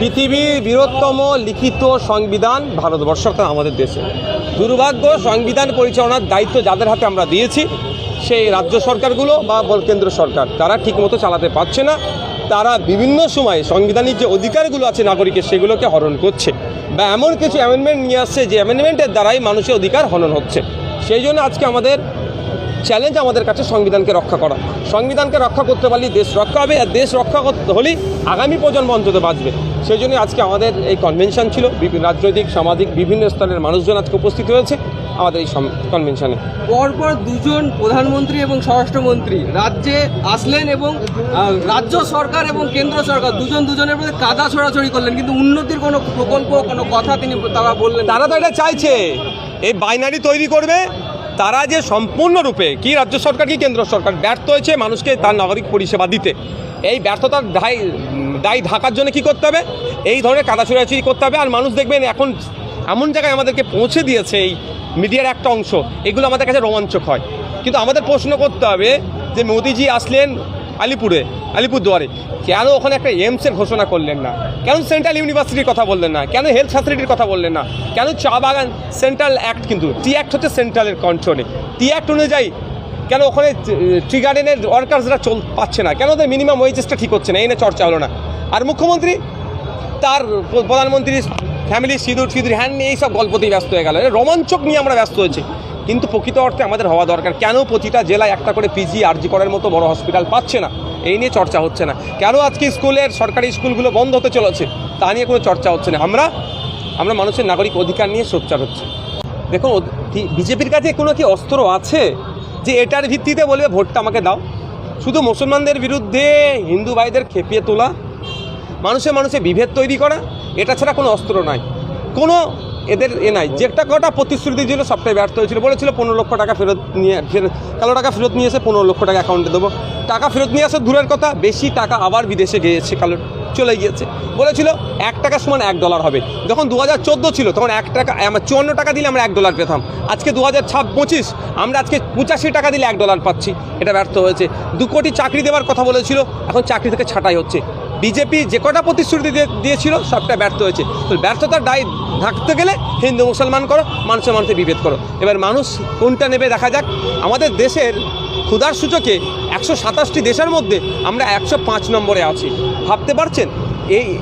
পৃথিবীর বৃহত্তম লিখিত সংবিধান ভারতবর্ষ আমাদের দেশে। দুর্ভাগ্য, সংবিধান পরিচালনার দায়িত্ব যাদের হাতে আমরা দিয়েছি, সেই রাজ্য সরকারগুলো বা কেন্দ্র সরকার, তারা ঠিকমতো চালাতে পারছে না। তারা বিভিন্ন সময় সংবিধানের যে অধিকারগুলো আছে নাগরিকের, সেগুলোকে হরণ করছে বা এমন কিছু অ্যামেন্ডমেন্ট নিয়ে আসছে যে অ্যামেন্ডমেন্টের দ্বারাই মানুষের অধিকার হনন হচ্ছে। সেই জন্য আজকে আমাদের চ্যালেঞ্জ আমাদের কাছে সংবিধানকে রক্ষা করা। সংবিধানকে রক্ষা করতে পারলেই দেশ রক্ষা হবে আর দেশ রক্ষা করতে হলেই আগামী প্রজন্ম অন্তত বাঁচবে। সেই জন্য আজকে আমাদের এই কনভেনশন ছিল। বিভিন্ন রাজনৈতিক সামাজিক বিভিন্ন স্তরের মানুষজন আজকে উপস্থিত হয়েছে আমাদের এই কনভেনশনে পরপর দুজন প্রধানমন্ত্রী এবং স্বরাষ্ট্রমন্ত্রী রাজ্যে আসলেন এবং রাজ্য সরকার এবং কেন্দ্র সরকার দুজন দুজনের মধ্যে কাদা ছড়াছড়ি করলেন কিন্তু উন্নতির কোনো প্রকল্প কোনো কথা তিনি তারা বললেন। তারা তো এটা চাইছে। এই বাইনারি তৈরি করবে তারা যে সম্পূর্ণরূপে কি রাজ্য সরকার, কি কেন্দ্র সরকার ব্যর্থ হয়েছে মানুষকে তার নাগরিক পরিষেবা দিতে, এই ব্যর্থতার দায় দায় ঢাকার জন্য কি করতে হবে? এই ধরনের কাদা ছোড়াছুড়ি করতে হবে। আর মানুষ দেখবেন এখন এমন জায়গায় আমাদেরকে পৌঁছে দিয়েছে এই মিডিয়ার একটা অংশ, এগুলো আমাদের কাছে রোমাঞ্চক হয়। কিন্তু আমাদের প্রশ্ন করতে হবে যে মোদিজি আসলেন আলিপুরে আলিপুরদুয়ারে কেন ওখানে একটা এমসের ঘোষণা করলেন না? কেন সেন্ট্রাল ইউনিভার্সিটির কথা বললেন না? কেন হেলথ ফ্যাসিলিটির কথা বললেন না? কেন চা বাগান সেন্ট্রাল অ্যাক্ট কিন্তু টি অ্যাক্ট হচ্ছে সেন্ট্রালের কন্ট্রোলে টি অ্যাক্ট অনুযায়ী কেন ওখানে টি গার্ডেনের ওয়ার্কার্সরা চল পাচ্ছে না? কেন ওদের মিনিমাম ওয়েজেসটা ঠিক হচ্ছে না? এই না চর্চা হলো না। আর মুখ্যমন্ত্রী, তার প্রধানমন্ত্রীর ফ্যামিলি সিঁদুর সিঁদুর হ্যান্ড নিয়ে এইসব গল্পতেই ব্যস্ত হয়ে গেল। রোমাঞ্চক নিয়ে আমরা ব্যস্ত হয়েছি। কিন্তু প্রকৃত অর্থে আমাদের হওয়া দরকার। কেন প্রতিটা জেলায় একটা করে পিজি আরজি করার মতো বড় হসপিটাল পাচ্ছে না? এই নিয়ে চর্চা হচ্ছে না। কেন আজকে স্কুলের সরকারি স্কুলগুলো বন্ধ হতে চলেছে? তা নিয়ে কোনো চর্চা হচ্ছে না। আমরা আমরা মানুষের নাগরিক অধিকার নিয়ে সোচ্চার হচ্ছে। দেখুন বিজেপির কাছে কোনো কি অস্ত্র আছে? যে এটার ভিত্তিতে বলবে, ভোটটা আমাকে দাও। শুধু মুসলমানদের বিরুদ্ধে হিন্দু ভাইদের খেপিয়ে তোলা, মানুষে মানুষে বিভেদ তৈরি করা, এটা ছাড়া কোনো অস্ত্র নাই। কোনো এদের এ নাই। যেটা কটা প্রতিশ্রুতি ছিল সবটাই ব্যর্থ হয়েছিল। বলেছিল পনেরো লক্ষ টাকা ফেরত নিয়ে, ফেরত, কালো টাকা ফেরত নিয়ে এসে পনেরো লক্ষ টাকা অ্যাকাউন্টে দেবো। টাকা ফেরত নিয়ে আসা দূরের কথা, বেশি টাকা আবার বিদেশে গিয়েছে, কালো, চলে গিয়েছে। বলেছিল এক টাকা সমান এক ডলার হবে। যখন দু হাজার চোদ্দ ছিল, তখন এক টাকা, আমার চুয়ান্ন টাকা দিলে আমরা এক ডলার পেতাম। আজকে দু হাজার পঁচিশ আমরা আজকে পঁচাশি টাকা দিলে এক ডলার পাচ্ছি। এটা ব্যর্থ হয়েছে। দু কোটি চাকরি দেওয়ার কথা বলেছিল, এখন চাকরি থেকে ছাঁটাই হচ্ছে। বিজেপি যে কটা প্রতিশ্রুতি দিয়ে- দিয়েছিল, সবটা ব্যর্থ হয়েছে। তো ব্যর্থতার দায় ঢাকতে গেলে হিন্দু মুসলমান করো, মানুষের মানুষে বিভেদ করো। এবার মানুষ কোনটা নেবে দেখা যাক। আমাদের দেশের ক্ষুধার সূচকে একশো সাতাশটি দেশের মধ্যে আমরা একশো পাঁচ নম্বরে আছি। ভাবতে পারছেন? এই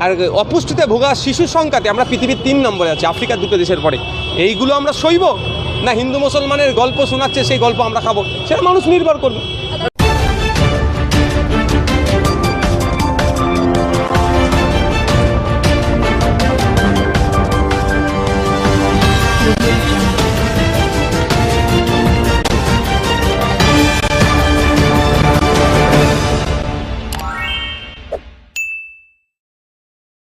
আর অপুষ্টিতে ভোগা শিশুর সংখ্যাতে আমরা পৃথিবীর তিন নম্বরে আছি, আফ্রিকার দুটো দেশের পরে। এইগুলো আমরা সইব না হিন্দু মুসলমানের গল্প শোনাচ্ছে, সেই গল্প আমরা খাব? সেটা মানুষ নির্ভর করবে।